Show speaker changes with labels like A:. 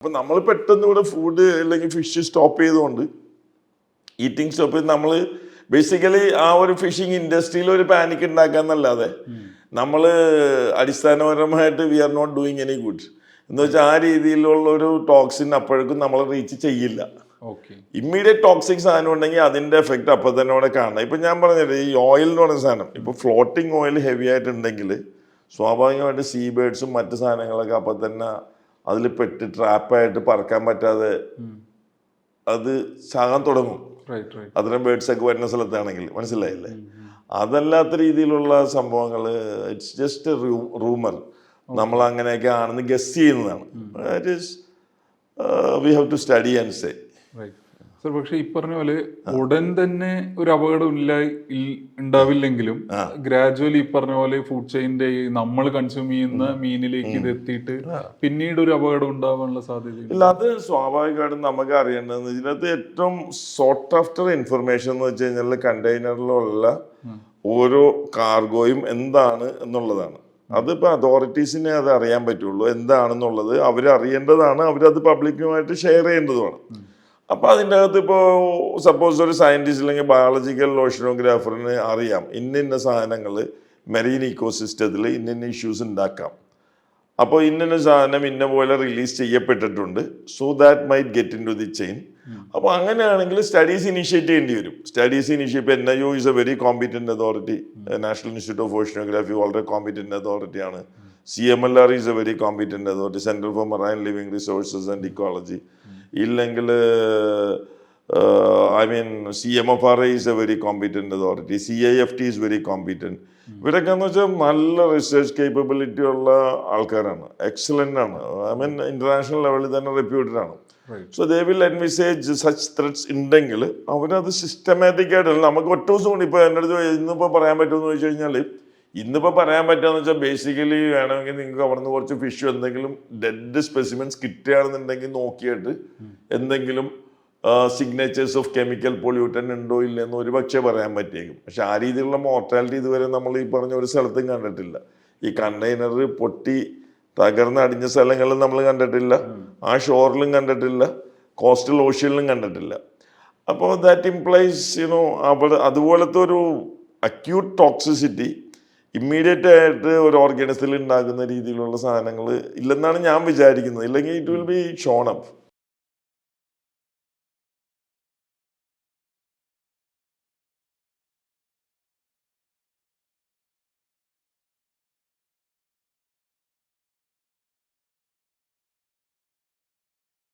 A: അപ്പം നമ്മൾ പെട്ടെന്ന് ഇവിടെ ഫുഡ് അല്ലെങ്കിൽ ഫിഷ് സ്റ്റോപ്പ് ചെയ്തുകൊണ്ട് ഈറ്റിംഗ് സ്റ്റോപ്പ് ചെയ്ത് നമ്മൾ ബേസിക്കലി ആ ഒരു ഫിഷിംഗ് ഇൻഡസ്ട്രിയിൽ ഒരു പാനിക് ഉണ്ടാക്കാന്നല്ലാതെ നമ്മൾ അടിസ്ഥാനപരമായിട്ട് we are not doing any good എന്ന് വെച്ചാൽ ആ രീതിയിലുള്ള ഒരു ടോക്സിൻ അപ്പോഴേക്കും നമ്മൾ റീച്ച് ചെയ്യില്ല.
B: ഓക്കെ
A: ഇമ്മീഡിയറ്റ് ടോക്സിക് സാധനം ഉണ്ടെങ്കിൽ അതിന്റെ എഫക്റ്റ് അപ്പം തന്നെ അവിടെ കാണാം ഇപ്പൊ ഞാൻ പറഞ്ഞത് ഈ ഓയിൽ എന്ന് പറയുന്ന സാധനം ഇപ്പൊ ഫ്ലോട്ടിംഗ് ഓയിൽ ഹെവി ആയിട്ടുണ്ടെങ്കിൽ സ്വാഭാവികമായിട്ട് സീ ബേഡ്സും മറ്റു സാധനങ്ങളൊക്കെ അപ്പം തന്നെ അതിൽ പെട്ട് ട്രാപ്പായിട്ട് പറക്കാൻ പറ്റാതെ അത് ചാകാൻ തുടങ്ങും. അത്തരം ബേഡ്സ് ഒക്കെ വരുന്ന സ്ഥലത്താണെങ്കിൽ മനസ്സിലായില്ലേ? അതല്ലാത്ത രീതിയിലുള്ള സംഭവങ്ങൾ ഇറ്റ്സ് ജസ്റ്റ് റൂമർ നമ്മൾ അങ്ങനെയൊക്കെ ആണെന്ന് ഗസ് ചെയ്യുന്നതാണ്. We have to study and say
B: right sir പക്ഷെ ഈ പറഞ്ഞ പോലെ ഉടൻ തന്നെ ഒരു അപകടം ഇല്ല ഉണ്ടാവില്ലെങ്കിലും ഗ്രാജുവലി ഈ പറഞ്ഞ പോലെ ഫുഡ് ചെയിന്റെ നമ്മൾ കൺസ്യൂം ചെയ്യുന്ന മീനിലേക്ക് ഇത് എത്തിയിട്ട് പിന്നീട് ഒരു അപകടം ഉണ്ടാവാനുള്ള സാധ്യത
A: ഇല്ല അത് സ്വാഭാവികമായിട്ടും നമുക്ക് അറിയേണ്ടത് ഇതിനകത്ത് ഏറ്റവും സോർട്ട് ആഫ്റ്റർ ഇൻഫർമേഷൻ എന്ന് വെച്ച് കഴിഞ്ഞാൽ കണ്ടെയ്നറിലുള്ള ഓരോ കാർഗോയും എന്താണ് എന്നുള്ളതാണ്. അതിപ്പോൾ അതോറിറ്റീസിനെ അത് അറിയാൻ പറ്റുള്ളൂ എന്താണെന്നുള്ളത് അവരറിയേണ്ടതാണ് അറിയേണ്ടതാണ് അവരത് പബ്ലിക്കുമായിട്ട് ഷെയർ ചെയ്യേണ്ടതുമാണ്. അപ്പോൾ അതിന്റെ അകത്ത് ഇപ്പോൾ സപ്പോസ് ഒരു സയന്റിസ്റ്റ് അല്ലെങ്കിൽ ബയോളജിക്കൽ ഓഷനോഗ്രാഫറിന് അറിയാം. ഇന്ന ഇന്ന സാധനങ്ങൾ മെറീൻ ഇക്കോസിസ്റ്റത്തിൽ ഇന്ന ഇന്ന ഇഷ്യൂസ് ഉണ്ടാക്കാം. അപ്പോൾ ഇന്ന സാധനം ഇന്ന പോലെ റിലീസ് ചെയ്യപ്പെട്ടിട്ടുണ്ട്. So that might get into the chain അപ്പോൾ അങ്ങനെയാണെങ്കിൽ സ്റ്റഡീസ് ഇനിഷ്യേറ്റ് ചെയ്യേണ്ടി വരും. Studies initiate N I U is a very competent authority national institute of oceanography വളരെ competent അതോറിറ്റിയാണ് C M L R is a very competent authority central for marine living resources and ecology ഇല്ലെങ്കിൽ I mean C M F R I a very competent authority C I F T is very competent ഇവരൊക്കെ എന്ന് വെച്ചാൽ നല്ല research capability ഉള്ള ആൾക്കാരാണ് excellent ആണ്. I mean international ലെവലിൽ തന്നെ റെപ്യൂട്ടഡ് ആണ്. So they will envisage such threads ഉണ്ടെങ്കിൽ അവരത് സിസ്റ്റമാറ്റിക് ആയിട്ടല്ല. നമുക്ക് ഒറ്റ ദിവസം കൊണ്ട് ഇപ്പോൾ എന്റെ അടുത്ത് ഇന്നിപ്പോൾ പറയാൻ പറ്റുമെന്ന് ചോദിച്ചു കഴിഞ്ഞാൽ ഇന്നിപ്പോൾ പറയാൻ പറ്റുകയെന്ന് വെച്ചാൽ ബേസിക്കലി വേണമെങ്കിൽ നിങ്ങൾക്ക് അവിടെ നിന്ന് കുറച്ച് ഫിഷ് എന്തെങ്കിലും ഡെഡ് സ്പെസിമെൻസ് കിട്ടുകയാണെന്നുണ്ടെങ്കിൽ നോക്കിയിട്ട് എന്തെങ്കിലും സിഗ്നേച്ചേഴ്സ് ഓഫ് കെമിക്കൽ പൊല്യൂട്ടൻ ഉണ്ടോ ഇല്ലെന്ന് ഒരു പക്ഷേ പറയാൻ പറ്റിയേക്കും. പക്ഷെ ആ രീതിയിലുള്ള മോർട്ടാലിറ്റി ഇതുവരെ നമ്മൾ ഈ പറഞ്ഞ ഒരു സ്ഥലത്തും കണ്ടിട്ടില്ല. ഈ കണ്ടെയ്നർ പൊട്ടി തകർന്ന് അടിഞ്ഞ സ്ഥലങ്ങളിൽ നമ്മൾ കണ്ടിട്ടില്ല. ആ ഷോറിലും കണ്ടിട്ടില്ല. കോസ്റ്റൽ ഓഷ്യനിലും കണ്ടിട്ടില്ല. അപ്പോൾ ദാറ്റ് ഇംപ്ലൈസ് യുനോ അവിടെ അതുപോലത്തെ ഒരു അക്യൂട്ട് ടോക്സിസിറ്റി ഇമ്മീഡിയറ്റ് ആയിട്ട് ഒരു ഓർഗാനിസത്തിൽ ഉണ്ടാകുന്ന രീതിയിലുള്ള സാധനങ്ങൾ ഇല്ലെന്നാണ് ഞാൻ വിചാരിക്കുന്നത്. ഇല്ലെങ്കിൽ it will be shown up